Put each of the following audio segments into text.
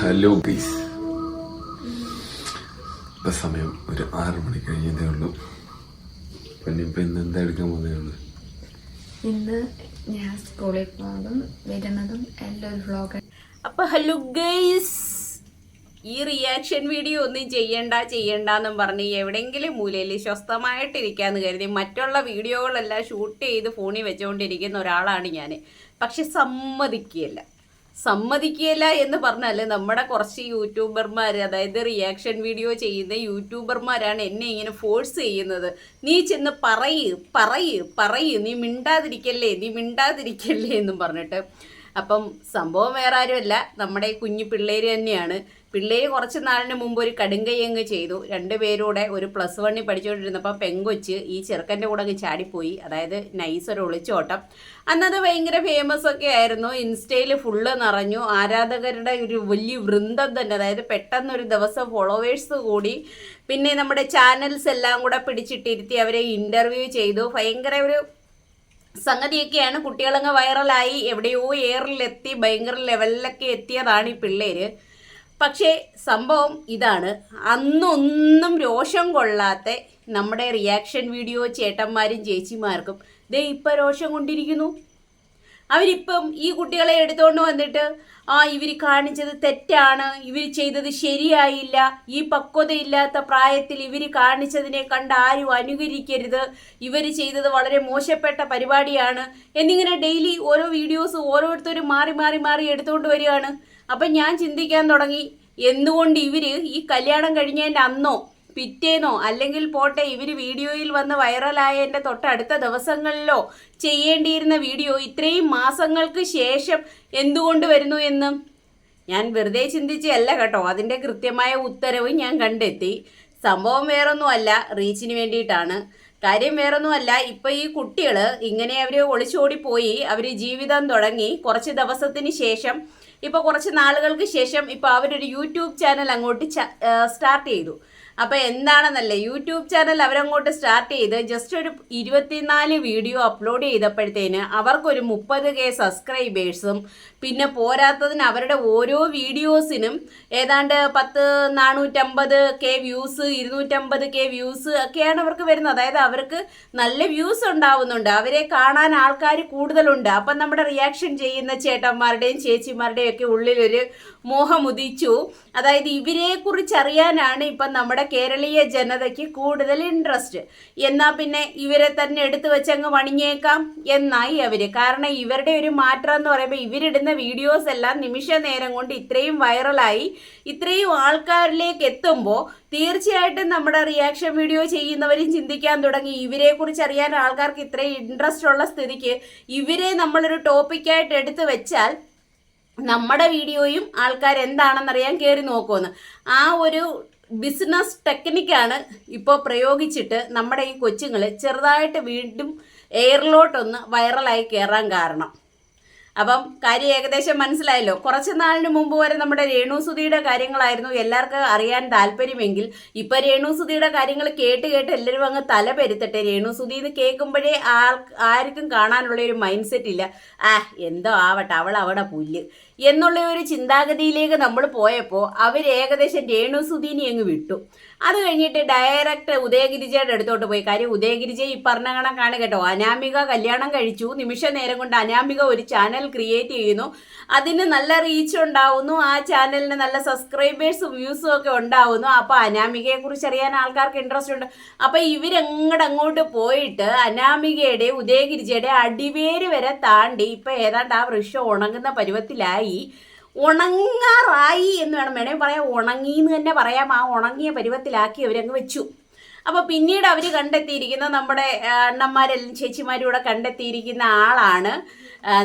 Hello guys. ഇപ്പൊ സമയം ഒരു ആറ് മണി കഴിഞ്ഞതേ ഉള്ളൂ. പിന്നെ ഇപ്പൊ ഇന്ന് എന്താ എടുക്കാൻ പോകുന്നേ ഉള്ളൂ? ഇന്ന് ഞാൻ സ്കൂളിൽ പോകുന്നതും വരുന്നതും എല്ലാം ഒരു വ്ളോഗ് അപ്പൊ ഹലോ ഗൈസ് ഈ റിയാക്ഷൻ വീഡിയോ ഒന്നും ചെയ്യണ്ട ചെയ്യണ്ട ചെയ്യണ്ടെന്നും പറഞ്ഞ് എവിടെയെങ്കിലും മൂലയിൽ സ്വസ്ഥമായിട്ടിരിക്കാന്ന് കരുതി മറ്റുള്ള വീഡിയോകളെല്ലാം ഷൂട്ട് ചെയ്ത് ഫോണിൽ വെച്ചുകൊണ്ടിരിക്കുന്ന ഒരാളാണ് ഞാൻ പക്ഷെ സമ്മതിക്കുകയില്ല. സമ്മതിക്കുകയില്ല എന്ന് പറഞ്ഞാൽ നമ്മുടെ കുറച്ച് യൂട്യൂബർമാർ അതായത് റിയാക്ഷൻ വീഡിയോ ചെയ്യുന്ന യൂട്യൂബർമാരാണ് എന്നെ ഇങ്ങനെ ഫോഴ്സ് ചെയ്യുന്നത്. നീ ചെന്ന് പറയ് പറയ് പറയ് നീ മിണ്ടാതിരിക്കല്ലേ നീ മിണ്ടാതിരിക്കല്ലേ എന്നും പറഞ്ഞിട്ട് അപ്പം സംഭവം വേറെ ആരുമല്ല. നമ്മുടെ കുഞ്ഞു പിള്ളേര് തന്നെയാണ്. പിള്ളേര് കുറച്ച് നാളിന് മുമ്പ് ഒരു കടുങ്കയ്യങ്ങ് ചെയ്തു. രണ്ടുപേരൂടെ ഒരു പ്ലസ് വണ്ണിൽ പഠിച്ചുകൊണ്ടിരുന്നപ്പോൾ പെങ്കൊച്ച് ഈ ചെറുക്കന്റെ കൂടെ അങ്ങ് ചാടിപ്പോയി. അതായത് നൈസ് ഒരു ഒളിച്ചോട്ടം. അന്നത് ഭയങ്കര ഫേമസ് ഒക്കെ ആയിരുന്നു. ഇൻസ്റ്റയിൽ ഫുള്ള് നിറഞ്ഞു. ആരാധകരുടെ ഒരു വലിയ വൃന്ദം തന്നെ. അതായത് പെട്ടെന്നൊരു ദിവസം ഫോളോവേഴ്സ് കൂടി. പിന്നെ നമ്മുടെ ചാനൽസ് എല്ലാം കൂടെ പിടിച്ചിട്ടിരുത്തി അവരെ ഇന്റർവ്യൂ ചെയ്തു. ഭയങ്കര ഒരു സംഗതിയൊക്കെയാണ് കുട്ടികളങ്ങ് വൈറലായി എവിടെയോ എയറിലെത്തി ഭയങ്കര ലെവലിലൊക്കെ എത്തിയതാണ് ഈ പിള്ളേര്. പക്ഷേ സംഭവം ഇതാണ്. അന്നൊന്നും രോഷം കൊള്ളാത്ത നമ്മുടെ റിയാക്ഷൻ വീഡിയോ ചേട്ടന്മാരും ചേച്ചിമാർക്കും. ദേ ഇപ്പം രോഷം കൊണ്ടിരിക്കുന്നു. അവരിപ്പം ഈ കുട്ടികളെ എടുത്തുകൊണ്ട് വന്നിട്ട് ആ ഇവർ കാണിച്ചത് തെറ്റാണ് ഇവർ ചെയ്തത് ശരിയായില്ല ഈ പക്വതയില്ലാത്ത പ്രായത്തിൽ ഇവർ കാണിച്ചതിനെ കണ്ട് ആരും അനുകരിക്കരുത് ഇവർ ചെയ്തത് വളരെ മോശപ്പെട്ട പരിപാടിയാണ് എന്നിങ്ങനെ ഡെയിലി ഓരോ വീഡിയോസ് ഓരോരുത്തരും മാറി മാറി മാറി എടുത്തുകൊണ്ട് വരികയാണ്. അപ്പം ഞാൻ ചിന്തിക്കാൻ തുടങ്ങി എന്തുകൊണ്ട് ഇവർ ഈ കല്യാണം കഴിഞ്ഞതിന്റെ അന്നോ പിറ്റേന്നോ അല്ലെങ്കിൽ പോട്ടെ ഇവർ വീഡിയോയിൽ വന്ന് വൈറലായതിന്റെ തൊട്ടടുത്ത ദിവസങ്ങളിലോ ചെയ്യേണ്ടിയിരുന്ന വീഡിയോ ഇത്രയും മാസങ്ങൾക്ക് ശേഷം എന്തുകൊണ്ട് വരുന്നു എന്ന്? ഞാൻ വെറുതെ ചിന്തിച്ചല്ല കേട്ടോ. അതിന്റെ കൃത്യമായ ഉത്തരവ് ഞാൻ കണ്ടെത്തി. സംഭവം വേറൊന്നുമല്ല റീച്ചിന് വേണ്ടിയിട്ടാണ്. കാര്യം വേറൊന്നുമല്ല ഇപ്പം ഈ കുട്ടികൾ ഇങ്ങനെ അവർ ഒളിച്ചോടി പോയി അവർ ജീവിതം തുടങ്ങി കുറച്ച് ദിവസത്തിന് ശേഷം ഇപ്പോൾ കുറച്ച് നാളുകൾക്ക് ശേഷം ഇപ്പോൾ അവരൊരു യൂട്യൂബ് ചാനൽ അങ്ങോട്ട് സ്റ്റാർട്ട് ചെയ്തു. അപ്പോൾ എന്താണെന്നല്ലേ യൂട്യൂബ് ചാനൽ അവരങ്ങോട്ട് സ്റ്റാർട്ട് ചെയ്ത് ജസ്റ്റ് ഒരു ഇരുപത്തിനാല് വീഡിയോ അപ്ലോഡ് ചെയ്തപ്പോഴത്തേന് അവർക്കൊരു മുപ്പത് കെ സബ്സ്ക്രൈബേഴ്സും പിന്നെ പോരാത്തതിന് അവരുടെ ഓരോ വീഡിയോസിനും ഏതാണ്ട് പത്ത് നാനൂറ്റമ്പത് കെ വ്യൂസ് ഇരുന്നൂറ്റമ്പത് കെ വ്യൂസ് ഒക്കെയാണ് അവർക്ക് വരുന്നത്. അതായത് അവർക്ക് നല്ല വ്യൂസ് ഉണ്ടാവുന്നുണ്ട്. അവരെ കാണാൻ ആൾക്കാർ കൂടുതലുണ്ട്. അപ്പം നമ്മുടെ റിയാക്ഷൻ ചെയ്യുന്ന ചേട്ടന്മാരുടെയും ചേച്ചിമാരുടെയും ഒക്കെ ഉള്ളിലൊരു മോഹമുദിച്ചു. അതായത് ഇവരെ കുറിച്ച് അറിയാനാണ് ഇപ്പം നമ്മുടെ കേരളീയ ജനതയ്ക്ക് കൂടുതൽ ഇൻട്രസ്റ്റ് എന്നാൽ പിന്നെ ഇവരെ തന്നെ എടുത്തു വെച്ചങ്ങ് പണിഞ്ഞേക്കാം എന്നായി അവർ കാരണം ഇവരുടെ ഒരു മാറ്റം എന്ന് പറയുമ്പോൾ ഇവരിടുന്ന വീഡിയോസ് എല്ലാം നിമിഷ നേരം കൊണ്ട് ഇത്രയും വൈറലായി ഇത്രയും ആൾക്കാരിലേക്ക് എത്തുമ്പോൾ തീർച്ചയായിട്ടും നമ്മുടെ റിയാക്ഷൻ വീഡിയോ ചെയ്യുന്നവരും ചിന്തിക്കാൻ തുടങ്ങി. ഇവരെ കുറിച്ച് അറിയാൻ ആൾക്കാർക്ക് ഇത്രയും ഇൻട്രസ്റ്റ് ഉള്ള സ്ഥിതിക്ക് ഇവരെ നമ്മളൊരു ടോപ്പിക്കായിട്ട് എടുത്തു വെച്ചാൽ നമ്മുടെ വീഡിയോയും ആൾക്കാർ എന്താണെന്നറിയാൻ കയറി നോക്കുമെന്ന്. ആ ഒരു ബിസിനസ് ടെക്നിക്കാണ് ഇപ്പോൾ പ്രയോഗിച്ചിട്ട് നമ്മുടെ ഈ കൊച്ചുങ്ങൾ ചെറുതായിട്ട് വീണ്ടും എയറിലോട്ടൊന്ന് വൈറലായി കയറാൻ കാരണം. അപ്പം കാര്യം ഏകദേശം മനസ്സിലായല്ലോ. കുറച്ച് നാളിന് മുമ്പ് വരെ നമ്മുടെ രേണുസുതിയുടെ കാര്യങ്ങളായിരുന്നു എല്ലാവർക്കും അറിയാൻ താല്പര്യമെങ്കിൽ ഇപ്പൊ രേണുസുതിയുടെ കാര്യങ്ങൾ കേട്ട് കേട്ട് എല്ലാവരും അങ്ങ് തല പെരുത്തട്ടെ രേണുസുതി എന്ന് കേൾക്കുമ്പോഴേ ആൾ ആർക്കും കാണാനുള്ള ഒരു മൈൻഡ് സെറ്റ് ഇല്ല. ആ എന്തോ ആവട്ടെ അവൾ അവിടെ പുല്ല്. എന്നുള്ള ഒരു ചിന്താഗതിയിലേക്ക് നമ്മൾ പോയപ്പോൾ അവർ ഏകദേശം രേണുസുതിനെ അങ്ങ് വിട്ടു. അത് കഴിഞ്ഞിട്ട് ഡയറക്റ്റ് ഉദയഗിരിജയുടെ അടുത്തോട്ട് പോയി. കാര്യം ഉദയഗിരിജ ഈ പറഞ്ഞ കണക്കാണ് കേട്ടോ. അനാമിക കല്യാണം കഴിച്ചു. നിമിഷ നേരം കൊണ്ട് അനാമിക ഒരു ചാനൽ ക്രിയേറ്റ് ചെയ്യുന്നു. അതിന് നല്ല റീച്ച് ഉണ്ടാവുന്നു. ആ ചാനലിന് നല്ല സബ്സ്ക്രൈബേഴ്സും വ്യൂസും ഒക്കെ ഉണ്ടാവുന്നു. അപ്പോൾ അനാമികയെ കുറിച്ച് അറിയാൻ ആൾക്കാർക്ക് ഇൻട്രസ്റ്റ് ഉണ്ട്. അപ്പോൾ ഇവരങ്ങോട്ട് അങ്ങോട്ട് പോയിട്ട് അനാമികയുടെ ഉദയഗിരിജയുടെ അടിവേര് വരെ താണ്ടി ഇപ്പൊ ഏതാണ്ട് ആ വൃക്ഷം ഉണങ്ങുന്ന പരുവത്തിലായി. ഉണങ്ങാറായി എന്ന് വേണം. വേണമെങ്കിൽ പറയാം ഉണങ്ങി എന്ന് തന്നെ പറയാം. ആ ഉണങ്ങിയ പരുവത്തിലാക്കി അവരങ്ങ് വെച്ചു. അപ്പോൾ പിന്നീട് അവർ കണ്ടെത്തിയിരിക്കുന്ന നമ്മുടെ അണ്ണന്മാരെല്ലാം ചേച്ചിമാരും കൂടെ കണ്ടെത്തിയിരിക്കുന്ന ആളാണ്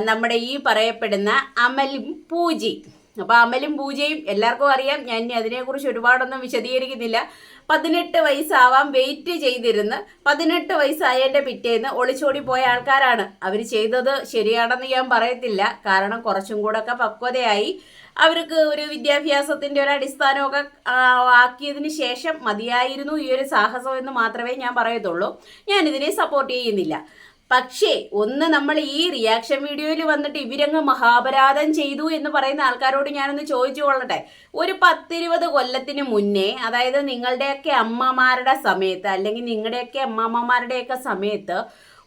നമ്മുടെ ഈ പറയപ്പെടുന്ന അമലും പൂജി. അപ്പോൾ അമലും പൂജയും എല്ലാവർക്കും അറിയാം. ഞാൻ അതിനെക്കുറിച്ച് ഒരുപാടൊന്നും വിശദീകരിക്കുന്നില്ല. പതിനെട്ട് വയസ്സാവാം വെയിറ്റ് ചെയ്തിരുന്ന് പതിനെട്ട് വയസ്സായതിന്റെ പിറ്റേന്ന് ഒളിച്ചോടി പോയ ആൾക്കാരാണ്. അവർ ചെയ്തത് ശരിയാണെന്ന് ഞാൻ പറയത്തില്ല. കാരണം കുറച്ചും കൂടെ ഒക്കെ പക്വതയായി. അവർക്ക് ഒരു വിദ്യാഭ്യാസത്തിന്റെ ഒരു അടിസ്ഥാനമൊക്കെ ആക്കിയതിന് ശേഷം മതിയായിരുന്നു ഈ ഒരു സാഹസം എന്ന് മാത്രമേ ഞാൻ പറയത്തുള്ളൂ. ഞാനിതിനെ സപ്പോർട്ട് ചെയ്യുന്നില്ല. പക്ഷേ ഒന്ന് നമ്മൾ ഈ റിയാക്ഷൻ വീഡിയോയിൽ വന്നിട്ട് ഇവരങ്ങ് മഹാപരാധം ചെയ്തു എന്ന് പറയുന്ന ആൾക്കാരോട് ഞാനൊന്ന് ചോദിച്ചു കൊള്ളട്ടെ. ഒരു പത്തിരുപത് കൊല്ലത്തിന് മുന്നേ അതായത് നിങ്ങളുടെയൊക്കെ അമ്മമാരുടെ സമയത്ത് അല്ലെങ്കിൽ നിങ്ങളുടെയൊക്കെ അമ്മാമ്മമാരുടെയൊക്കെ സമയത്ത്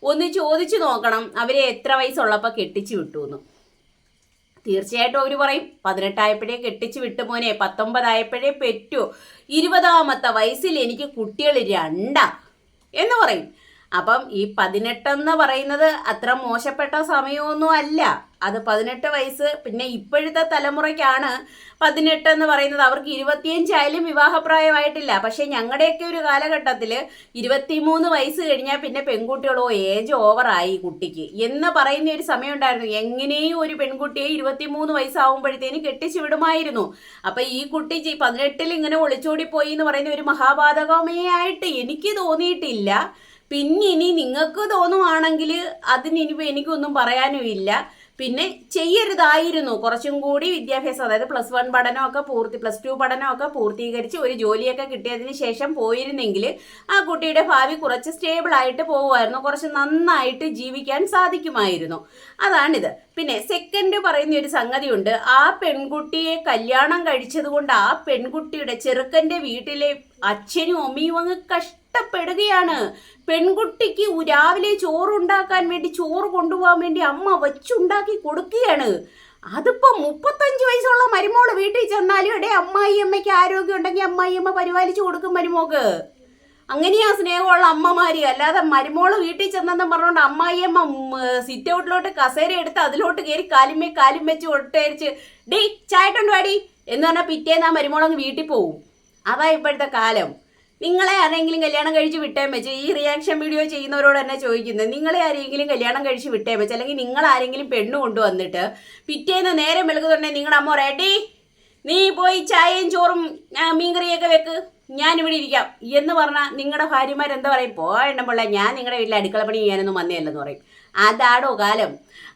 ഒന്ന് ചോദിച്ചു നോക്കണം അവരെ എത്ര വയസ്സുള്ളപ്പോൾ കെട്ടിച്ചു വിട്ടു എന്ന് തീർച്ചയായിട്ടും അവർ പറയും പതിനെട്ടായപ്പോഴേ കെട്ടിച്ച് വിട്ടു മോനെ പത്തൊമ്പതായപ്പോഴേ പെറ്റു. ഇരുപതാമത്തെ വയസ്സിൽ എനിക്ക് കുട്ടികൾ രണ്ടാ എന്ന് പറയും. അപ്പം ഈ പതിനെട്ടെന്ന് പറയുന്നത് അത്ര മോശപ്പെട്ട സമയമൊന്നും അല്ല. അത് പതിനെട്ട് വയസ്സ് പിന്നെ ഇപ്പോഴത്തെ തലമുറയ്ക്കാണ് പതിനെട്ട് എന്ന് പറയുന്നത്. അവർക്ക് ഇരുപത്തിയഞ്ചായാലും വിവാഹപ്രായമായിട്ടില്ല. പക്ഷെ ഞങ്ങളുടെയൊക്കെ ഒരു കാലഘട്ടത്തിൽ ഇരുപത്തിമൂന്ന് വയസ്സ് കഴിഞ്ഞാൽ പിന്നെ പെൺകുട്ടികളോ ഏജ് ഓവറായി കുട്ടിക്ക്. എന്ന് പറയുന്ന ഒരു സമയം ഉണ്ടായിരുന്നു എങ്ങനെയും ഒരു പെൺകുട്ടിയെ ഇരുപത്തിമൂന്ന് വയസ്സാവുമ്പോഴത്തേനും കെട്ടിച്ചു വിടുമായിരുന്നു. അപ്പൊ ഈ കുട്ടി പതിനെട്ടിൽ ഇങ്ങനെ ഒളിച്ചോടി പോയി എന്ന് പറയുന്ന ഒരു മഹാപാതകമേ ആയിട്ട് എനിക്ക് തോന്നിയിട്ടില്ല. പിന്നെ ഇനി നിങ്ങൾക്ക് തോന്നുവാണെങ്കിൽ അതിന് ഇനി എനിക്കൊന്നും പറയാനും ഇല്ല. പിന്നെ ചെയ്യരുതായിരുന്നു. കുറച്ചും കൂടി വിദ്യാഭ്യാസം അതായത് പ്ലസ് വൺ പഠനമൊക്കെ പൂർത്തി പ്ലസ് ടു പഠനമൊക്കെ പൂർത്തീകരിച്ച് ഒരു ജോലിയൊക്കെ കിട്ടിയതിന് ശേഷം പോയിരുന്നെങ്കിൽ ആ കുട്ടിയുടെ ഭാവി കുറച്ച് സ്റ്റേബിൾ ആയിട്ട് പോകുമായിരുന്നു കുറച്ച് നന്നായിട്ട് ജീവിക്കാൻ സാധിക്കുമായിരുന്നു. അതാണിത്. പിന്നെ സെക്കൻഡ് പറയുന്ന ഒരു സംഗതിയുണ്ട്. ആ പെൺകുട്ടിയെ കല്യാണം കഴിച്ചത് കൊണ്ട് ആ പെൺകുട്ടിയുടെ ചെറുക്കന്റെ വീട്ടിലെ അച്ഛനും അമ്മയും അങ്ങ് കഷ്ടപ്പെടുകയാണ് പെൺകുട്ടിക്ക് രാവിലെ ചോറുണ്ടാക്കാൻ വേണ്ടി ചോറ് കൊണ്ടുപോകാൻ വേണ്ടി അമ്മ വച്ചുണ്ടാക്കി കൊടുക്കുകയാണ്. അതിപ്പോ മുപ്പത്തഞ്ച് വയസ്സുള്ള മരുമോൾ വീട്ടിൽ ചെന്നാലും ഇടേ അമ്മായി അമ്മയ്ക്ക് ആരോഗ്യം ഉണ്ടെങ്കിൽ അമ്മായി അമ്മ പരിപാലിച്ചു കൊടുക്കും മരുമോക്ക്. അങ്ങനെയാ സ്നേഹമുള്ള അമ്മമാര്. അല്ലാതെ മരുമോൾ വീട്ടിൽ ചെന്നെന്ന് പറഞ്ഞുകൊണ്ട് അമ്മായിയമ്മ സിറ്റ് ഔട്ടിലോട്ട് കസേര എടുത്ത് അതിലോട്ട് കയറി കാലുമേ കാലും വെച്ച് ഒട്ടേരിച്ച് ഡേ ചായട്ടുണ്ട് വാടി എന്ന് പറഞ്ഞാൽ പിറ്റേന്ന് ആ മരുമോളങ്ങ് വീട്ടിൽ പോവും. അതാ ഇപ്പോഴത്തെ കാലം. നിങ്ങളെ ആരെങ്കിലും കല്യാണം കഴിച്ച് വിട്ടേ വെച്ച് ഈ റിയാക്ഷൻ വീഡിയോ ചെയ്യുന്നവരോട് തന്നെ ചോദിക്കുന്നത് നിങ്ങളെ ആരെങ്കിലും കല്യാണം കഴിച്ച് വിട്ടേ വെച്ച് അല്ലെങ്കിൽ നിങ്ങൾ ആരെങ്കിലും പെണ്ണ് കൊണ്ടുവന്നിട്ട് പിറ്റേന്ന് നേരം വെളുക്കുന്നുണ്ടെങ്കിൽ നിങ്ങളുടെ അമ്മ റെഡി നീ പോയി ചായയും ചോറും മീൻകറിയൊക്കെ വെക്ക്. ഞാൻ ഇവിടെ ഇരിക്കാം. എന്ന് പറഞ്ഞാൽ നിങ്ങളുടെ ഭാര്യമാരെന്താ പറയും? പോയണ്ട പിള്ള ഞാൻ നിങ്ങളുടെ വീട്ടിൽ അടുക്കള പണി ചെയ്യാനൊന്നും വന്നേയല്ലെന്ന് പറയും. അതാടോ കാലം.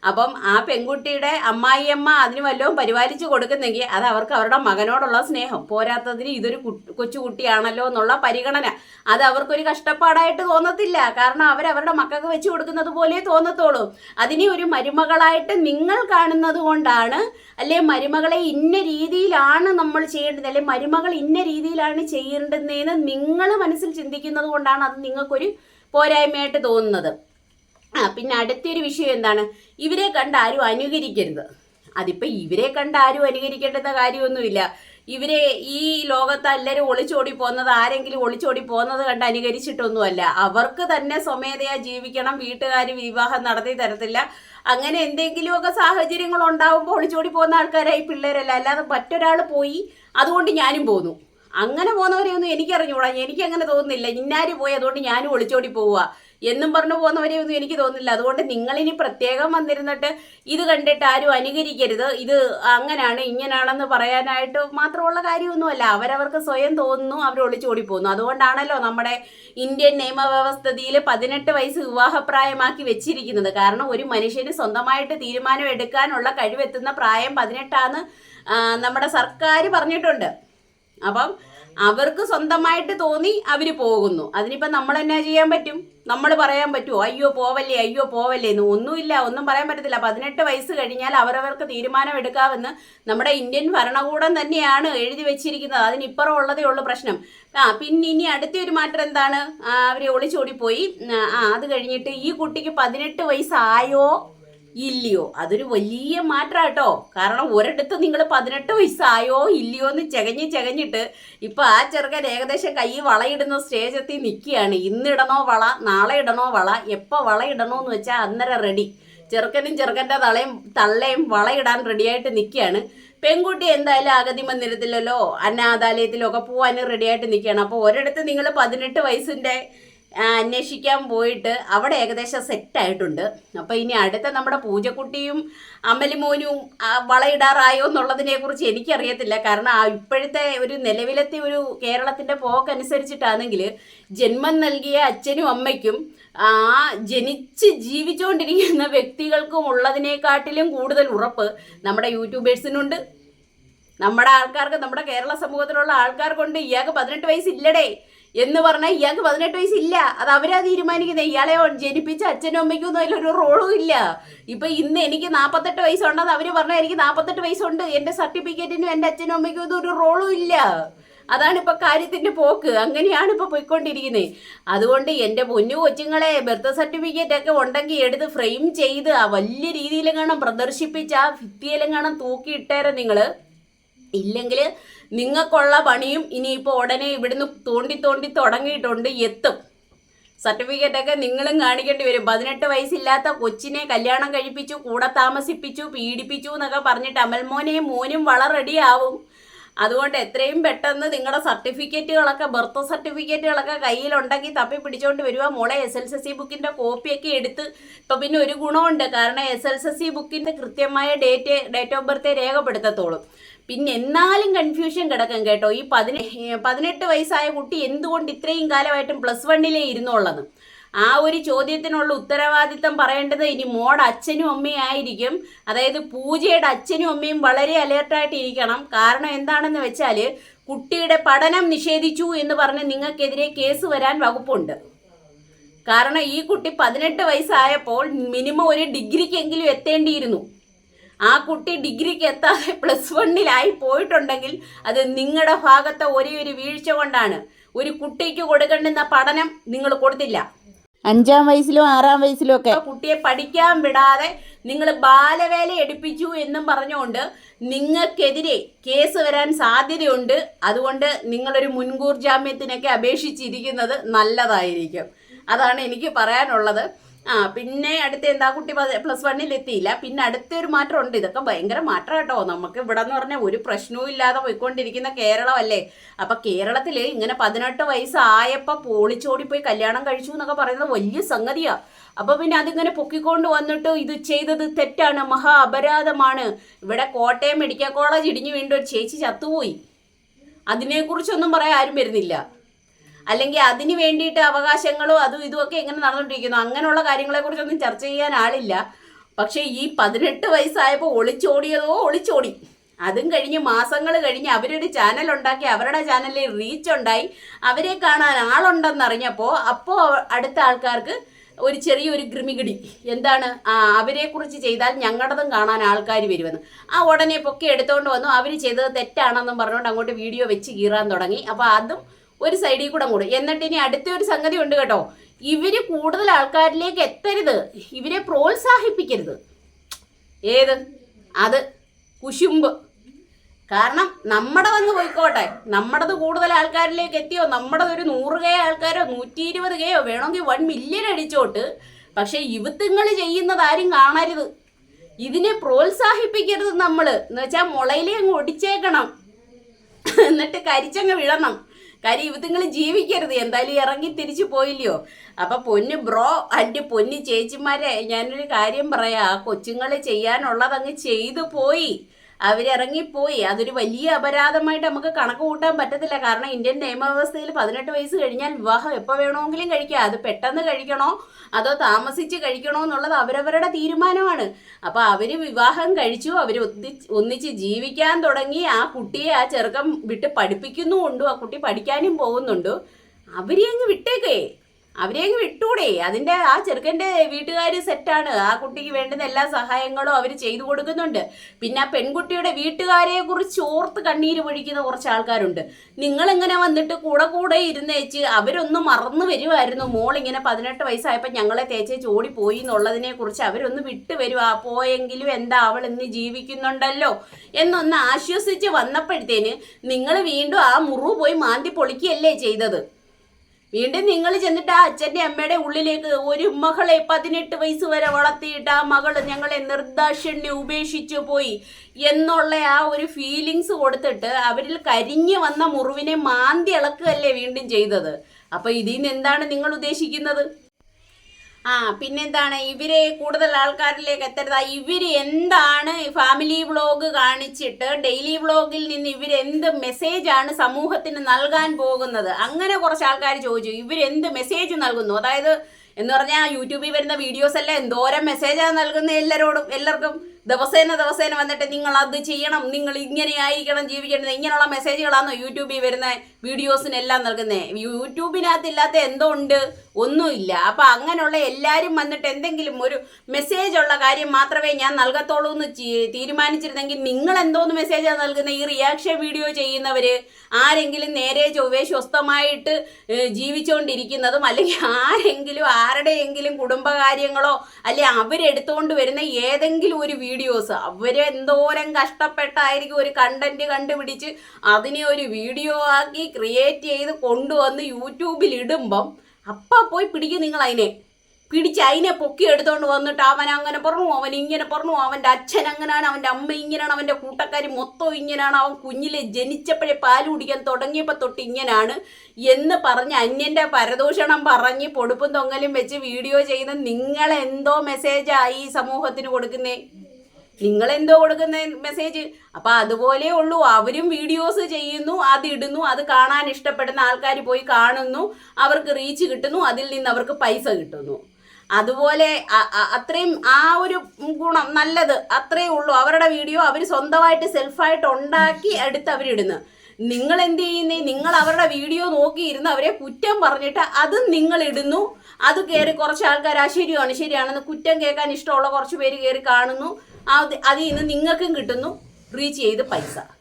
അപ്പം ആ പെൺകുട്ടിയുടെ അമ്മായിയമ്മ അതിന് വല്ലതും പരിപാലിച്ച് കൊടുക്കുന്നെങ്കിൽ അത് അവർക്ക് അവരുടെ മകനോടുള്ള സ്നേഹം. പോരാത്തതിന് ഇതൊരു കൊച്ചുകുട്ടിയാണല്ലോ എന്നുള്ള പരിഗണന. അത് അവർക്കൊരു കഷ്ടപ്പാടായിട്ട് തോന്നത്തില്ല. കാരണം അവരവരുടെ മക്കൾക്ക് വെച്ച് കൊടുക്കുന്നത് പോലെ തോന്നത്തോളൂ. അതിനെ ഒരു മരുമകളായിട്ട് നിങ്ങൾ കാണുന്നത് കൊണ്ടാണ് അല്ലെ മരുമകളെ ഇന്ന രീതിയിലാണ് നമ്മൾ ചെയ്യേണ്ടത് അല്ലെ മരുമകൾ ഇന്ന രീതിയിലാണ് ചെയ്യേണ്ടതെന്ന് നിങ്ങൾ മനസ്സിൽ ചിന്തിക്കുന്നത് കൊണ്ടാണ് അത് നിങ്ങൾക്കൊരു പോരായ്മയായിട്ട് തോന്നുന്നത്. ആ പിന്നെ അടുത്തൊരു വിഷയം എന്താണ്? ഇവരെ കണ്ട് ആരും അനുകരിക്കരുത്. അതിപ്പോൾ ഇവരെ കണ്ട് ആരും അനുകരിക്കേണ്ടുന്ന കാര്യമൊന്നുമില്ല. ഇവരെ ഈ ലോകത്ത് എല്ലാവരും ഒളിച്ചോടി പോകുന്നത് ആരെങ്കിലും ഒളിച്ചോടി പോകുന്നത് കണ്ട് അനുകരിച്ചിട്ടൊന്നുമല്ല. അവർക്ക് തന്നെ സ്വമേധയാ ജീവിക്കണം വീട്ടുകാർ വിവാഹം നടത്തി തരത്തില്ല. അങ്ങനെ എന്തെങ്കിലുമൊക്കെ സാഹചര്യങ്ങൾ ഉണ്ടാവുമ്പോൾ ഒളിച്ചോടി പോകുന്ന ആൾക്കാരായി പിള്ളേരല്ല. അല്ലാതെ മറ്റൊരാൾ പോയി അതുകൊണ്ട് ഞാനും പോന്നു. അങ്ങനെ പോകുന്നവരെയൊന്നും എനിക്കറിഞ്ഞൂടാ. എനിക്ക് അങ്ങനെ തോന്നുന്നില്ല. ഇന്നാര് പോയി അതുകൊണ്ട് ഞാനും ഒളിച്ചോടി പോവുക. എന്നും പറഞ്ഞു പോകുന്നവരെയൊന്നും എനിക്ക് തോന്നില്ല അതുകൊണ്ട് നിങ്ങളിനി പ്രത്യേകം വന്നിരുന്നിട്ട് ഇത് കണ്ടിട്ട് ആരും അനുകരിക്കരുത്. ഇത് അങ്ങനെയാണ് ഇങ്ങനാണെന്ന് പറയാനായിട്ട് മാത്രമുള്ള കാര്യമൊന്നുമല്ല. അവരവർക്ക് സ്വയം തോന്നുന്നു അവർ ഒളിച്ചോടി പോകുന്നു അതുകൊണ്ടാണല്ലോ നമ്മുടെ ഇന്ത്യൻ നിയമവ്യവസ്ഥയിൽ പതിനെട്ട് വയസ്സ് വിവാഹപ്രായമാക്കി വെച്ചിരിക്കുന്നത്. കാരണം ഒരു മനുഷ്യന് സ്വന്തമായിട്ട് തീരുമാനം എടുക്കാനുള്ള കഴിവെത്തുന്ന പ്രായം പതിനെട്ടാന്ന് നമ്മുടെ സർക്കാർ പറഞ്ഞിട്ടുണ്ട്. അപ്പം അവർക്ക് സ്വന്തമായിട്ട് തോന്നി അവർ പോകുന്നു. അതിനിപ്പം നമ്മൾ എന്നാ ചെയ്യാൻ പറ്റും? നമ്മൾ പറയാൻ പറ്റുമോ അയ്യോ പോവല്ലേ അയ്യോ പോവല്ലേ എന്ന്. ഒന്നുമില്ല ഒന്നും പറയാൻ പറ്റത്തില്ല. പതിനെട്ട് വയസ്സ് കഴിഞ്ഞാൽ അവരവർക്ക് തീരുമാനം എടുക്കാമെന്ന് നമ്മുടെ ഇന്ത്യൻ ഭരണകൂടം തന്നെയാണ് എഴുതി വെച്ചിരിക്കുന്നത്. അതിനിപ്പുറം ഉള്ളതേ ഉള്ളൂ പ്രശ്നം. ആ പിന്നെ ഇനി അടുത്ത ഒരു മാറ്റം എന്താണ്? അവർ ഒളിച്ചോടിപ്പോയി. ആ അത് കഴിഞ്ഞിട്ട് ഈ കുട്ടിക്ക് പതിനെട്ട് വയസ്സായോ? ഇല്ലയോ? അതൊരു വലിയ മാറ്റാട്ടോ. കാരണം ഒരിടത്ത് നിങ്ങൾ പതിനെട്ട് വയസ്സായോ ഇല്ലയോ എന്ന് ചെകഞ്ഞ് ചെകഞ്ഞിട്ട് ഇപ്പൊ ആ ചെറുക്കൻ ഏകദേശം കൈ വളയിടുന്ന സ്റ്റേജ് എത്തി നിൽക്കുകയാണ് ഇന്നിടണോ വള നാളെ ഇടണോ വള എപ്പോൾ വള ഇടണോ എന്ന് വെച്ചാൽ അന്നേരം റെഡി ചെറുക്കനും ചെറുക്കന്റെ തളയും തള്ളയും വളയിടാൻ റെഡിയായിട്ട് നിൽക്കുകയാണ് പെൺകുട്ടി എന്തായാലും അഗതി മന്ദിരത്തിലല്ലോ അനാഥാലയത്തിലൊക്കെ പോകാൻ റെഡിയായിട്ട് നിൽക്കുകയാണ് അപ്പോൾ ഒരിടത്ത് നിങ്ങൾ പതിനെട്ട് വയസ്സിന്റെ അന്വേഷിക്കാൻ പോയിട്ട് അവിടെ ഏകദേശം സെറ്റായിട്ടുണ്ട് അപ്പോൾ ഇനി അടുത്ത നമ്മുടെ പൂജക്കുട്ടിയും അമലിമോനും വളയിടാറായോ എന്നുള്ളതിനെക്കുറിച്ച് എനിക്കറിയത്തില്ല. കാരണം ഇപ്പോഴത്തെ ഒരു നിലവിലത്തെ ഒരു കേരളത്തിന്റെ പോക്കനുസരിച്ചിട്ടാണെങ്കിൽ ജന്മം നൽകിയ അച്ഛനും അമ്മയ്ക്കും ആ ജനിച്ച് ജീവിച്ചുകൊണ്ടിരിക്കുന്ന വ്യക്തികൾക്കും ഉള്ളതിനെക്കാട്ടിലും കൂടുതൽ ഉറപ്പ് നമ്മുടെ യൂട്യൂബേഴ്സിനുണ്ട്. നമ്മുടെ ആൾക്കാർക്ക് നമ്മുടെ കേരള സമൂഹത്തിലുള്ള ആൾക്കാർക്കുണ്ട്. ഇയാൾക്ക് പതിനെട്ട് വയസ്സില്ലടേ. എന്ന് പറഞ്ഞാൽ ഇയാൾക്ക് പതിനെട്ട് വയസ്സില്ല. അത് അവരാ തീരുമാനിക്കുന്നത് ഇയാളെ ജനിപ്പിച്ച അച്ഛനും അമ്മയ്ക്കും ഒന്നും അതിലൊരു റോളും ഇല്ല. ഇപ്പൊ ഇന്ന് എനിക്ക് നാൽപ്പത്തെട്ട് വയസ്സുണ്ടെന്ന് അവർ പറഞ്ഞാൽ എനിക്ക് നാൽപ്പത്തെട്ട് വയസ്സുണ്ട്. എന്റെ സർട്ടിഫിക്കറ്റിനും എന്റെ അച്ഛനും അമ്മയ്ക്കും ഒന്നും ഒരു റോളും ഇല്ല. അതാണ് ഇപ്പൊ കാര്യത്തിന്റെ പോക്ക്. അങ്ങനെയാണ് ഇപ്പൊ പോയിക്കൊണ്ടിരിക്കുന്നത് അതുകൊണ്ട് എന്റെ പൊന്നു കൊച്ചുങ്ങളെ ബർത്ത് സർട്ടിഫിക്കറ്റ് ഒക്കെ ഉണ്ടെങ്കിൽ എടുത്ത് ഫ്രെയിം ചെയ്ത് ആ വലിയ രീതിയിലെങ്ങാനും പ്രദർശിപ്പിച്ച് ആ ഭിത്തിയിലെങ്ങാനും തൂക്കിയിട്ടേരെ നിങ്ങൾ. ഇല്ലെങ്കിൽ നിങ്ങൾക്കുള്ള പണിയും ഇനിയിപ്പോൾ ഉടനെ ഇവിടുന്ന് തോണ്ടി തോണ്ടി തുടങ്ങിയിട്ടുണ്ട് എത്തും. സർട്ടിഫിക്കറ്റ് ഒക്കെ നിങ്ങളും കാണിക്കേണ്ടി വരും. പതിനെട്ട് വയസ്സില്ലാത്ത കൊച്ചിനെ കല്യാണം കഴിപ്പിച്ചു കൂടെ താമസിപ്പിച്ചു പീഡിപ്പിച്ചു എന്നൊക്കെ പറഞ്ഞിട്ട് അമൽമോനെയും മോനും വള റെഡിയാവും അതുകൊണ്ട് എത്രയും പെട്ടെന്ന് നിങ്ങളുടെ സർട്ടിഫിക്കറ്റുകളൊക്കെ ബർത്ത് സർട്ടിഫിക്കറ്റുകളൊക്കെ കയ്യിലുണ്ടെങ്കിൽ തപ്പി പിടിച്ചുകൊണ്ട് വരിക മോളെ എസ് എൽ എസ് സി ബുക്കിന്റെ കോപ്പിയൊക്കെ എടുത്ത് ഇപ്പം പിന്നെ ഒരു ഗുണമുണ്ട്. കാരണം എസ് എൽ എസ് സി ബുക്കിന്റെ കൃത്യമായ ഡേറ്റ് ഡേറ്റ് ഓഫ് ബർത്ത് രേഖപ്പെടുത്തത്തോളും. പിന്നെ എന്നാലും കൺഫ്യൂഷൻ കിടക്കും കേട്ടോ. ഈ പതിനെ പതിനെട്ട് വയസ്സായ കുട്ടി എന്തുകൊണ്ട് ഇത്രയും കാലമായിട്ടും പ്ലസ് വണ്ണിലേ ഇരുന്നുള്ളത്? ആ ഒരു ചോദ്യത്തിനുള്ള ഉത്തരവാദിത്തം പറയേണ്ടത് ഇനി മോഡ് അച്ഛനും അമ്മയും ആയിരിക്കും. അതായത് പൂജയുടെ അച്ഛനും അമ്മയും വളരെ അലേർട്ടായിട്ട് ഇരിക്കണം. കാരണം എന്താണെന്ന് വെച്ചാൽ കുട്ടിയുടെ പഠനം നിഷേധിച്ചു എന്ന് പറഞ്ഞ് നിങ്ങൾക്കെതിരെ കേസ് വരാൻ വകുപ്പുണ്ട്. കാരണം ഈ കുട്ടി പതിനെട്ട് വയസ്സായപ്പോൾ മിനിമം ഒരു ഡിഗ്രിക്കെങ്കിലും എത്തേണ്ടിയിരുന്നു. ആ കുട്ടി ഡിഗ്രിക്ക് എത്താതെ പ്ലസ് വണ്ണിലായി പോയിട്ടുണ്ടെങ്കിൽ അത് നിങ്ങളുടെ ഭാഗത്തെ ഒരേ ഒരു വീഴ്ച കൊണ്ടാണ്. ഒരു കുട്ടിക്ക് കൊടുക്കേണ്ടുന്ന പഠനം നിങ്ങൾ കൊടുത്തില്ല. അഞ്ചാം വയസ്സിലും ആറാം വയസ്സിലും ഒക്കെ. ആ കുട്ടിയെ പഠിക്കാൻ വിടാതെ നിങ്ങൾ ബാലവേല എടുപ്പിച്ചു എന്നും പറഞ്ഞുകൊണ്ട് നിങ്ങൾക്കെതിരെ കേസ് വരാൻ സാധ്യതയുണ്ട്. അതുകൊണ്ട് നിങ്ങളൊരു മുൻകൂർ ജാമ്യത്തിനൊക്കെ അപേക്ഷിച്ചിരിക്കുന്നത് നല്ലതായിരിക്കും. അതാണ് എനിക്ക് പറയാനുള്ളത്. ആ പിന്നെ അടുത്ത എന്താ കുട്ടി പ്ലസ് വണ്ണിൽ എത്തിയില്ല. പിന്നെ അടുത്തൊരു മാറ്റം ഉണ്ട് ഇതൊക്കെ ഭയങ്കര മാറ്റം കേട്ടോ നമുക്ക് ഇവിടെ എന്ന് പറഞ്ഞാൽ ഒരു പ്രശ്നവും ഇല്ലാതെ പോയിക്കൊണ്ടിരിക്കുന്ന കേരളമല്ലേ? അപ്പൊ കേരളത്തിൽ ഇങ്ങനെ പതിനെട്ട് വയസ്സായപ്പോ പോളിച്ചോടി പോയി കല്യാണം കഴിച്ചു എന്നൊക്കെ പറയുന്നത് വലിയ സംഗതിയാ. അപ്പൊ പിന്നെ അതിങ്ങനെ പൊക്കിക്കൊണ്ട് വന്നിട്ട് ഇത് ചെയ്തത് തെറ്റാണ്. മഹാ അപരാധമാണ്. ഇവിടെ കോട്ടയം മെഡിക്കൽ കോളേജ് ഇടിഞ്ഞു വീണ്ടും ഒരു ചേച്ചി ചത്തുപോയി. അതിനെക്കുറിച്ചൊന്നും പറയാൻ ആരും വരുന്നില്ല. അല്ലെങ്കിൽ അതിന് വേണ്ടിയിട്ട് അവകാശങ്ങളോ അതും ഇതുമൊക്കെ എങ്ങനെ നടന്നുകൊണ്ടിരിക്കുന്നു. അങ്ങനെയുള്ള കാര്യങ്ങളെക്കുറിച്ചൊന്നും ചർച്ച ചെയ്യാൻ ആളില്ല. പക്ഷേ ഈ പതിനെട്ട് വയസ്സായപ്പോൾ ഒളിച്ചോടിയതോ ഒളിച്ചോടി. അതും കഴിഞ്ഞ് മാസങ്ങൾ കഴിഞ്ഞ് അവരൊരു ചാനൽ ഉണ്ടാക്കി അവരുടെ ചാനലിൽ റീച്ച് ഉണ്ടായി. അവരെ കാണാൻ ആളുണ്ടെന്നറിഞ്ഞപ്പോൾ അപ്പോൾ അടുത്ത ആൾക്കാർക്ക് ഒരു ചെറിയൊരു ഗ്രിമികിടി. എന്താണ്? ആ അവരെ കുറിച്ച് ചെയ്താൽ ഞങ്ങളുടേതും കാണാൻ ആൾക്കാർ വരുമെന്ന്. ആ ഉടനെ പൊക്കെ എടുത്തുകൊണ്ട് വന്നു. അവർ ചെയ്തത് തെറ്റാണെന്നും പറഞ്ഞുകൊണ്ട് അങ്ങോട്ട് വീഡിയോ വെച്ച് കീറാൻ തുടങ്ങി. അപ്പോൾ അതും ഒരു സൈഡിൽ കൂടെ മൂടും. എന്നിട്ട് ഇനി അടുത്ത ഒരു സംഗതി ഉണ്ട് കേട്ടോ. ഇവർ കൂടുതൽ ആൾക്കാരിലേക്ക് എത്തരുത്. ഇവരെ പ്രോത്സാഹിപ്പിക്കരുത്. ഏത്? അത് കുശുമ്പ്. കാരണം നമ്മുടെ വന്ന് പോയിക്കോട്ടെ. നമ്മുടേത് കൂടുതൽ ആൾക്കാരിലേക്ക് എത്തിയോ? നമ്മുടേത് ഒരു നൂറ് കെ ആൾക്കാരോ നൂറ്റി ഇരുപത് കെയോ വേണമെങ്കിൽ വൺ മില്യൺ അടിച്ചോട്ട്. പക്ഷേ യുവത്വങ്ങൾ ചെയ്യുന്നത് ആരും കാണരുത്. ഇതിനെ പ്രോത്സാഹിപ്പിക്കരുത് നമ്മൾ എന്ന് വെച്ചാൽ മുളയിലേ അങ്ങ് ഒടിച്ചേക്കണം. എന്നിട്ട് കരിച്ചങ്ങ് വിടണം. കാര്യം ഇവത്തുങ്ങൾ ജീവിക്കരുത്. എന്തായാലും ഇറങ്ങി തിരിച്ചു പോയില്ലയോ? അപ്പൊ പൊന്ന് ബ്രോ അന്റെ പൊന്ന് ചേച്ചിമാരെ ഞാനൊരു കാര്യം പറയാം. ആ കൊച്ചുങ്ങൾ ചെയ്യാനുള്ളത് അങ്ങ് ചെയ്തു പോയി. അവരിറങ്ങിപ്പോയി. അതൊരു വലിയ അപരാധമായിട്ട് നമുക്ക് കണക്ക് കൂട്ടാൻ പറ്റത്തില്ല. കാരണം ഇന്ത്യൻ നിയമവ്യവസ്ഥയിൽ പതിനെട്ട് വയസ്സ് കഴിഞ്ഞാൽ വിവാഹം എപ്പോൾ വേണമെങ്കിലും കഴിക്കാം. അത് പെട്ടെന്ന് കഴിക്കണോ? അതോ താമസിച്ച് കഴിക്കണോ എന്നുള്ളത് അവരവരുടെ തീരുമാനമാണ്. അപ്പോൾ അവർ വിവാഹം കഴിച്ചു. അവർ ഒന്നിച്ച് ജീവിക്കാൻ തുടങ്ങി. ആ കുട്ടിയെ ആ ചെറുക്കം വിട്ട് പഠിപ്പിക്കുന്നുമുണ്ട്. ആ കുട്ടി പഠിക്കാനും പോകുന്നുണ്ട്. അവരെ അങ്ങ് വിട്ടേക്കേ. അവരെ അങ്ങ് വിട്ടൂടെ. അതിന്റെ ആ ചെറുക്കന്റെ വീട്ടുകാർ സെറ്റാണ് ആ കുട്ടിക്ക് വേണ്ടുന്ന എല്ലാ സഹായങ്ങളും അവർ ചെയ്തു കൊടുക്കുന്നുണ്ട്. പിന്നെ ആ പെൺകുട്ടിയുടെ വീട്ടുകാരെ കുറിച്ച് ഓർത്ത് കണ്ണീര് പൊഴിക്കുന്ന കുറച്ച് ആൾക്കാരുണ്ട്. നിങ്ങളിങ്ങനെ വന്നിട്ട് കൂടെ കൂടെ ഇരുന്നേച്ച് അവരൊന്ന് മറന്നു വരുമായിരുന്നു മോൾ ഇങ്ങനെ പതിനെട്ട് വയസ്സായപ്പോൾ ഞങ്ങളെ തേച്ചേച്ച് ഓടിപ്പോയി എന്നുള്ളതിനെ കുറിച്ച് അവരൊന്ന് വിട്ടു വരുവാ. പോയെങ്കിലും എന്താ അവൾ ഇന്ന് ജീവിക്കുന്നുണ്ടല്ലോ എന്നൊന്ന് ആശ്വസിച്ച് വന്നപ്പോഴത്തേന് നിങ്ങൾ വീണ്ടും ആ മുറിവ് പോയി മാന്തി പൊളിക്കുകയല്ലേ ചെയ്തത്? വീണ്ടും നിങ്ങൾ ചെന്നിട്ട് ആ അച്ഛന്റെ അമ്മയുടെ ഉള്ളിലേക്ക് ഒരു മകളെ പതിനെട്ട് വയസ്സ് വരെ വളർത്തിയിട്ട് ആ മകൾ ഞങ്ങളെ നിർദാക്ഷിണ്യം ഉപേക്ഷിച്ചു പോയി എന്നുള്ള ആ ഒരു ഫീലിങ്സ് കൊടുത്തിട്ട് അവരിൽ കരിഞ്ഞു വന്ന മുറിവിനെ മാന്തി ഇളക്കുകയല്ലേ വീണ്ടും ചെയ്തത്. അപ്പൊ ഇതിൽ നിന്ന് എന്താണ് നിങ്ങൾ ഉദ്ദേശിക്കുന്നത്? ആ പിന്നെന്താണ്? ഇവരെ കൂടുതൽ ആൾക്കാരിലേക്ക് എത്തരുത്. ഇവർ എന്താണ് ഫാമിലി വ്ളോഗ് കാണിച്ചിട്ട് ഡെയിലി വ്ളോഗിൽ നിന്ന് ഇവരെന്ത് മെസ്സേജാണ് സമൂഹത്തിന് നൽകാൻ പോകുന്നത്? അങ്ങനെ കുറച്ച് ആൾക്കാർ ചോദിച്ചു. ഇവരെന്ത് മെസ്സേജ് നൽകുന്നു? അതായത് എന്ന് പറഞ്ഞാൽ യൂട്യൂബിൽ വരുന്ന വീഡിയോസ് എല്ലാം എന്തോരം മെസ്സേജാണ് നൽകുന്നത് എല്ലാവരോടും എല്ലാവർക്കും. ദിവസേന ദിവസേന വന്നിട്ട് നിങ്ങൾ അത് ചെയ്യണം. നിങ്ങൾ ഇങ്ങനെ ആയിരിക്കണം ജീവിക്കണം ഇങ്ങനെയുള്ള മെസ്സേജുകളാണോ യൂട്യൂബിൽ വരുന്ന വീഡിയോസിനെല്ലാം നൽകുന്നത് യൂട്യൂബിനകത്ത് ഇല്ലാത്ത എന്തോ ഉണ്ട്? ഒന്നുമില്ല. അപ്പം അങ്ങനെയുള്ള എല്ലാവരും വന്നിട്ട് എന്തെങ്കിലും ഒരു മെസ്സേജ് ഉള്ള കാര്യം മാത്രമേ ഞാൻ നൽകത്തുള്ളൂ എന്ന് തീരുമാനിച്ചിരുന്നെങ്കിൽ നിങ്ങൾ എന്തോന്ന് മെസ്സേജാണ് നൽകുന്നത് ഈ റിയാക്ഷൻ വീഡിയോ ചെയ്യുന്നവർ ആരെങ്കിലും നേരെ ചൊവ്വേ സ്വസ്ഥമായിട്ട് ജീവിച്ചുകൊണ്ടിരിക്കുന്നതും അല്ലെങ്കിൽ ആരെങ്കിലും ആരുടെയെങ്കിലും കുടുംബകാര്യങ്ങളോ അല്ലെ അവരെടുത്തുകൊണ്ട് വരുന്ന ഏതെങ്കിലും ഒരു വീഡിയോസ് അവരെന്തോരം കഷ്ടപ്പെട്ടായിരിക്കും ഒരു കണ്ടന്റ് കണ്ടുപിടിച്ച് അതിനെ ഒരു വീഡിയോ ആക്കി ക്രിയേറ്റ് ചെയ്ത് കൊണ്ടുവന്ന് യൂട്യൂബിൽ ഇടുമ്പം അപ്പം പോയി പിടിക്കും നിങ്ങൾ അതിനെ പിടിച്ച് അതിനെ പൊക്കി എടുത്തോണ്ട് വന്നിട്ട് അവൻ അങ്ങനെ പറഞ്ഞു അവൻ ഇങ്ങനെ പറഞ്ഞു അവന്റെ അച്ഛൻ അങ്ങനെയാണ് അവന്റെ അമ്മ ഇങ്ങനെയാണ് അവന്റെ കൂട്ടക്കാർ മൊത്തം ഇങ്ങനെയാണ് അവൻ കുഞ്ഞിലെ ജനിച്ചപ്പോഴേ പാൽ കുടിക്കാൻ തുടങ്ങിയപ്പോൾ തൊട്ട് ഇങ്ങനെയാണ് എന്ന് പറഞ്ഞ് അന്യന്റെ പരദൂഷണം പറഞ്ഞ് പൊടുപ്പും തൊങ്ങലും വെച്ച് വീഡിയോ ചെയ്യുന്ന നിങ്ങളെന്തോ മെസ്സേജായി ഈ സമൂഹത്തിന് കൊടുക്കുന്നേ? നിങ്ങൾ എന്തോ കൊടുക്കുന്ന മെസ്സേജ് അപ്പൊ അതുപോലെ ഉള്ളൂ. അവരും വീഡിയോസ് ചെയ്യുന്നു അത് ഇടുന്നു അത് കാണാൻ ഇഷ്ടപ്പെടുന്ന ആൾക്കാർ പോയി കാണുന്നു അവർക്ക് റീച്ച് കിട്ടുന്നു അതിൽ നിന്ന് അവർക്ക് പൈസ കിട്ടുന്നു. അതുപോലെ അത്രയും ആ ഒരു ഗുണം നല്ലത് അത്രേ ഉള്ളൂ. അവരുടെ വീഡിയോ അവർ സ്വന്തമായിട്ട് സെൽഫായിട്ട് ഉണ്ടാക്കി എടുത്ത് അവരിടുന്നു നിങ്ങൾ എന്ത് ചെയ്യുന്നേ? നിങ്ങൾ അവരുടെ വീഡിയോ നോക്കിയിരുന്ന് അവരെ കുറ്റം പറഞ്ഞിട്ട് അത് നിങ്ങൾ ഇടുന്നു. അത് കയറി കുറച്ച് ആൾക്കാർ ആ ശരിയാണ് ശരിയാണെന്ന് കുറ്റം കേൾക്കാൻ ഇഷ്ടമുള്ള കുറച്ച് പേര് കയറി കാണുന്നു. അതിൽ നിന്ന് നിങ്ങൾക്കും കിട്ടുന്നു. റീച്ച് ചെയ്ത് പൈസ.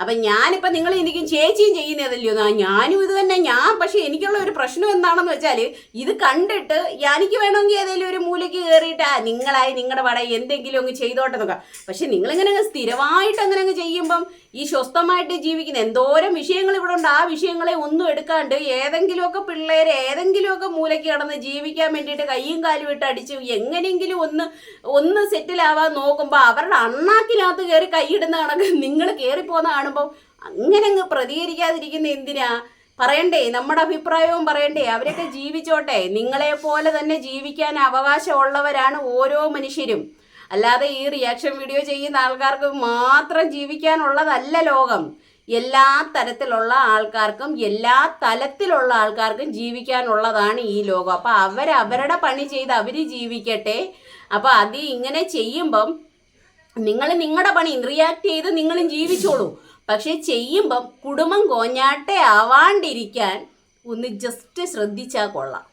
അപ്പം ഞാനിപ്പോൾ നിങ്ങൾ എനിക്കും ചേച്ചിയും ചെയ്യുന്നതല്ലയോ? ആ ഞാനും ഇത് തന്നെ. ഞാൻ പക്ഷേ എനിക്കുള്ള ഒരു പ്രശ്നം എന്താണെന്ന് വെച്ചാൽ ഇത് കണ്ടിട്ട് എനിക്ക് വേണമെങ്കിൽ ഏതെങ്കിലും ഒരു മൂലയ്ക്ക് കയറിയിട്ട് നിങ്ങളായി നിങ്ങളുടെ പട എന്തെങ്കിലും അങ്ങ് ചെയ്തോട്ടെ നോക്കാം പക്ഷെ നിങ്ങളിങ്ങനെ അങ്ങ് സ്ഥിരമായിട്ട് അങ്ങനെ അങ്ങ് ചെയ്യുമ്പം ഈ സ്വസ്ഥമായിട്ട് ജീവിക്കുന്ന എന്തോരം വിഷയങ്ങൾ ഇവിടെ ഉണ്ട്. ആ വിഷയങ്ങളെ ഒന്നും എടുക്കാണ്ട് ഏതെങ്കിലുമൊക്കെ പിള്ളേരെ ഏതെങ്കിലുമൊക്കെ മൂലയ്ക്ക് കടന്ന് ജീവിക്കാൻ വേണ്ടിയിട്ട് കയ്യും കാലും ഇട്ട് അടിച്ച് എങ്ങനെയെങ്കിലും ഒന്ന് ഒന്ന് സെറ്റിലാവാൻ നോക്കുമ്പോൾ അവരുടെ അണ്ണാക്കിനകത്ത് കയറി കൈയിടുന്ന കണക്ക് നിങ്ങൾ കയറിപ്പോകുന്ന കാണുമ്പോൾ അങ്ങനെ അങ്ങ് പ്രതികരിക്കാതിരിക്കുന്ന എന്തിനാ? പറയണ്ടേ നമ്മുടെ അഭിപ്രായവും പറയണ്ടേ. അവരൊക്കെ ജീവിച്ചോട്ടെ. നിങ്ങളെ പോലെ തന്നെ ജീവിക്കാൻ അവകാശമുള്ളവരാണ് ഓരോ മനുഷ്യരും. അല്ലാതെ ഈ റിയാക്ഷൻ വീഡിയോ ചെയ്യുന്ന ആൾക്കാർക്ക് മാത്രം ജീവിക്കാനുള്ളതല്ല ലോകം. എല്ലാ തരത്തിലുള്ള ആൾക്കാർക്കും എല്ലാ തലത്തിലുള്ള ആൾക്കാർക്കും ജീവിക്കാനുള്ളതാണ് ഈ ലോകം. അപ്പം അവരവരുടെ പണി ചെയ്ത് അവർ ജീവിക്കട്ടെ. അപ്പം അത് ഇങ്ങനെ ചെയ്യുമ്പം നിങ്ങൾ നിങ്ങളുടെ പണി റിയാക്ട് ചെയ്ത് നിങ്ങളും ജീവിച്ചോളൂ. പക്ഷെ ചെയ്യുമ്പം കുടുംബം കോഞ്ഞാട്ടെ ആവാണ്ടിരിക്കാൻ ഒന്ന് ജസ്റ്റ് ശ്രദ്ധിച്ചാൽ കൊള്ളാം.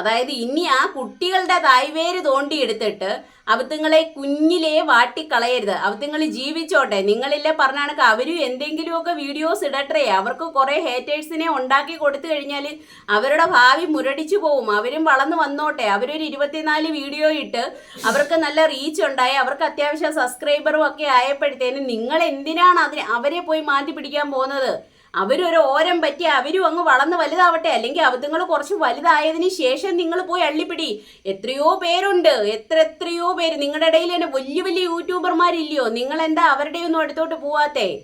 അതായത് ഇനി ആ കുട്ടികളുടെ തായ്വേര് തോണ്ടിയെടുത്തിട്ട് അവത്തുങ്ങളെ കുഞ്ഞിലേ വാട്ടിക്കളയരുത്. അവത്തുങ്ങൾ ജീവിച്ചോട്ടെ. നിങ്ങളില്ലേ പറഞ്ഞാണെങ്കിൽ അവരും എന്തെങ്കിലുമൊക്കെ വീഡിയോസ് ഇടട്ടെ. അവർക്ക് കുറേ ഹേറ്റേഴ്സിനെ ഉണ്ടാക്കി കൊടുത്തു കഴിഞ്ഞാൽ അവരുടെ ഭാവി മുരടിച്ചു പോവും. അവരും വളർന്നു വന്നോട്ടെ. അവരൊരു ഇരുപത്തിനാല് വീഡിയോ ഇട്ട് അവർക്ക് നല്ല റീച്ച് ഉണ്ടായി. അവർക്ക് അത്യാവശ്യം സബ്സ്ക്രൈബറും ഒക്കെ ആയപ്പോഴത്തേനും നിങ്ങൾ എന്തിനാണ് അതിന് അവരെ പോയി മാറ്റി പിടിക്കാൻ പോകുന്നത്? അവരൊരു ഓരം പറ്റി അവരും അങ്ങ് വളർന്ന് വലുതാവട്ടെ. അല്ലെങ്കിൽ അബദ്ധങ്ങൾ കുറച്ച് വലുതായതിന് ശേഷം നിങ്ങൾ പോയി അള്ളിപ്പിടി. എത്രയോ പേരുണ്ട്. എത്ര എത്രയോ പേര്. നിങ്ങളുടെ ഇടയിൽ തന്നെ വലിയ വലിയ യൂട്യൂബർമാരില്ലയോ? നിങ്ങൾ എന്താ അവരുടെയൊന്നും അടുത്തോട്ട് പോവാത്തേ?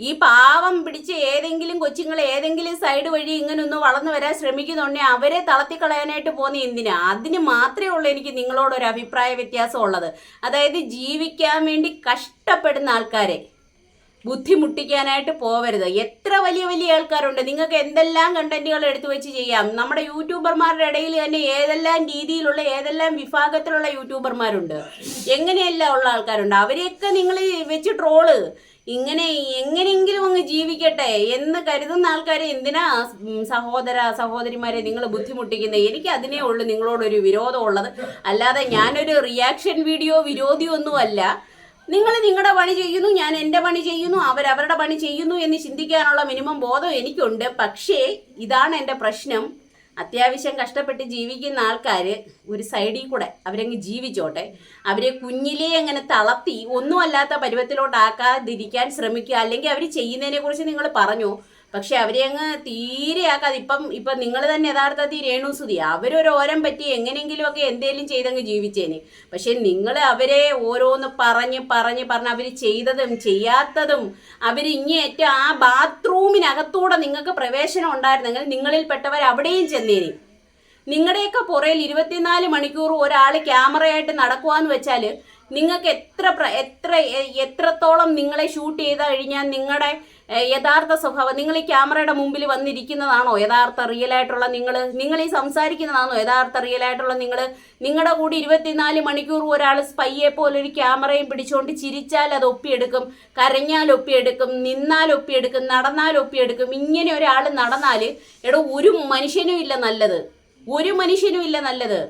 ഈ പാവം പിടിച്ച് ഏതെങ്കിലും കൊച്ചുങ്ങൾ ഏതെങ്കിലും സൈഡ് വഴി ഇങ്ങനെ ഒന്ന് വളർന്നു വരാൻ ശ്രമിക്കുന്നുണ്ടെങ്കിൽ അവരെ തളർത്തിക്കളയാനായിട്ട് പോകുന്ന എന്തിനാ? അതിന് മാത്രമേ ഉള്ളൂ എനിക്ക് നിങ്ങളോടൊരു അഭിപ്രായ വ്യത്യാസം ഉള്ളത്. അതായത് ജീവിക്കാൻ വേണ്ടി കഷ്ടപ്പെടുന്ന ആൾക്കാരെ. ബുദ്ധിമുട്ടിക്കാനായിട്ട് പോവരുത്. എത്ര വലിയ വലിയ ആൾക്കാരുണ്ട്. നിങ്ങൾക്ക് എന്തെല്ലാം കണ്ടന്റുകൾ എടുത്തു വെച്ച് ചെയ്യാം. നമ്മുടെ യൂട്യൂബർമാരുടെ ഇടയിൽ തന്നെ ഏതെല്ലാം രീതിയിലുള്ള ഏതെല്ലാം വിഭാഗത്തിലുള്ള യൂട്യൂബർമാരുണ്ട് എങ്ങനെയെല്ലാം ഉള്ള ആൾക്കാരുണ്ട്. അവരെയൊക്കെ നിങ്ങൾ വെച്ച് ട്രോൾ ഇങ്ങനെ എങ്ങനെയെങ്കിലും അങ്ങ് ജീവിക്കട്ടെ എന്ന് കരുതുന്ന ആൾക്കാരെ എന്തിനാ സഹോദര സഹോദരിമാരെ നിങ്ങൾ ബുദ്ധിമുട്ടിക്കുന്നത്? എനിക്ക് അതിനേ ഉള്ളൂ നിങ്ങളോടൊരു വിരോധമുള്ളത് അല്ലാതെ ഞാനൊരു റിയാക്ഷൻ വീഡിയോ വിരോധിയൊന്നുമല്ല. നിങ്ങൾ നിങ്ങളുടെ പണി ചെയ്യുന്നു ഞാൻ എന്റെ പണി ചെയ്യുന്നു അവരവരുടെ പണി ചെയ്യുന്നു എന്ന് ചിന്തിക്കാനുള്ള മിനിമം ബോധം എനിക്കുണ്ട്. പക്ഷേ ഇതാണ് എന്റെ പ്രശ്നം. അത്യാവശ്യം കഷ്ടപ്പെട്ട് ജീവിക്കുന്ന ആൾക്കാർ ഒരു സൈഡിൽ കൂടെ അവരങ്ങ് ജീവിച്ചോട്ടെ. അവരെ കുഞ്ഞിലേ അങ്ങനെ തളർത്തി ഒന്നുമല്ലാത്ത പരുവത്തിലോട്ടാക്കാതിരിക്കാൻ ശ്രമിക്കുക. അല്ലെങ്കിൽ അവർ ചെയ്യുന്നതിനെക്കുറിച്ച് നിങ്ങൾ പറഞ്ഞു. പക്ഷെ അവരെ അങ്ങ് തീരെ ആക്കാതെ ഇപ്പം ഇപ്പം നിങ്ങൾ തന്നെ യഥാർത്ഥത്തിൽ രേണുസുതി അവരൊരു ഓരം പറ്റി എങ്ങനെയെങ്കിലുമൊക്കെ എന്തേലും ചെയ്തങ്ങ് ജീവിച്ചേന്. പക്ഷെ നിങ്ങൾ അവരെ ഓരോന്ന് പറഞ്ഞ് പറഞ്ഞ് പറഞ്ഞ് അവർ ചെയ്തതും ചെയ്യാത്തതും അവർ ഇങ്ങേറ്റം ആ ബാത്റൂമിനകത്തൂടെ നിങ്ങൾക്ക് പ്രവേശനം ഉണ്ടായിരുന്നെങ്കിൽ നിങ്ങളിൽപ്പെട്ടവർ അവിടെയും ചെന്നേനെ. നിങ്ങളുടെയൊക്കെ പുറയിൽ ഇരുപത്തിനാല് മണിക്കൂർ ഒരാൾ ക്യാമറയായിട്ട് നടക്കുവാന്ന് വെച്ചാൽ നിങ്ങൾക്ക് എത്ര എത്ര എത്രത്തോളം നിങ്ങളെ ഷൂട്ട് ചെയ്ത് കഴിഞ്ഞാൽ നിങ്ങളുടെ യഥാർത്ഥ സ്വഭാവം. നിങ്ങൾ ഈ ക്യാമറയുടെ മുമ്പിൽ വന്നിരിക്കുന്നതാണോ? യഥാർത്ഥ റിയൽ ആയിട്ടുള്ള നിങ്ങൾ നിങ്ങൾ ഈ സംസാരിക്കുന്നതാണോ? യഥാർത്ഥ റിയൽ ആയിട്ടുള്ള നിങ്ങൾ നിങ്ങളുടെ കൂടി ഇരുപത്തിനാല് മണിക്കൂർ ഒരാൾ സ്പൈയെ പോലെ ഒരു ക്യാമറയും പിടിച്ചുകൊണ്ട് ചിരിച്ചാൽ അത് ഒപ്പിയെടുക്കും കരഞ്ഞാൽ ഒപ്പിയെടുക്കും നിന്നാൽ ഒപ്പിയെടുക്കും നടന്നാൽ ഒപ്പിയെടുക്കും. ഇങ്ങനെ ഒരാൾ നടന്നാൽ എടോ ഒരു മനുഷ്യനും ഇല്ല നല്ലത്. ഒരു മനുഷ്യനും ഇല്ല നല്ലത്.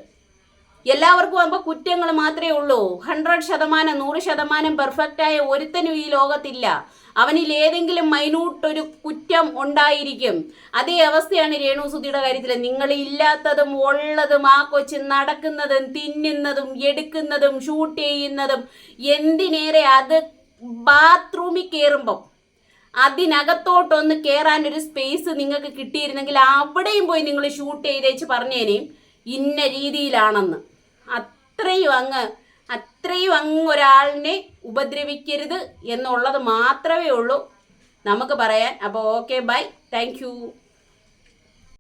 എല്ലാവർക്കും ആകുമ്പോൾ കുറ്റങ്ങൾ മാത്രമേ ഉള്ളൂ. ഹൺഡ്രഡ് ശതമാനം നൂറ് ശതമാനം പെർഫെക്റ്റായ ഒരുത്തനും ഈ ലോകത്തില്ല. അവനിൽ ഏതെങ്കിലും മൈന്യൂട്ട് ഒരു കുറ്റം ഉണ്ടായിരിക്കും. അതേ അവസ്ഥയാണ് രേണു സുധിയുടെ കാര്യത്തിൽ നിങ്ങൾ ഇല്ലാത്തതും ഉള്ളതും ആ കൊച്ച് നടക്കുന്നതും തിന്നുന്നതും എടുക്കുന്നതും ഷൂട്ട് ചെയ്യുന്നതും എന്തിനേറെ അത് ബാത്റൂമിൽ കയറുമ്പം അതിനകത്തോട്ടൊന്ന് കയറാൻ ഒരു സ്പേസ് നിങ്ങൾക്ക് കിട്ടിയിരുന്നെങ്കിൽ അവിടെയും പോയി നിങ്ങൾ ഷൂട്ട് ചെയ്തേച്ച് പറഞ്ഞേനേയും ഇന്ന രീതിയിലാണെന്ന്. അത്രയും അങ്ങ് അത്രയും അങ്ങ് ഒരാളിനെ ഉപദ്രവിക്കരുത് എന്നുള്ളത് മാത്രമേ ഉള്ളൂ. നമുക്ക് പറയാൻ അപ്പോൾ ഓക്കെ ബൈ താങ്ക്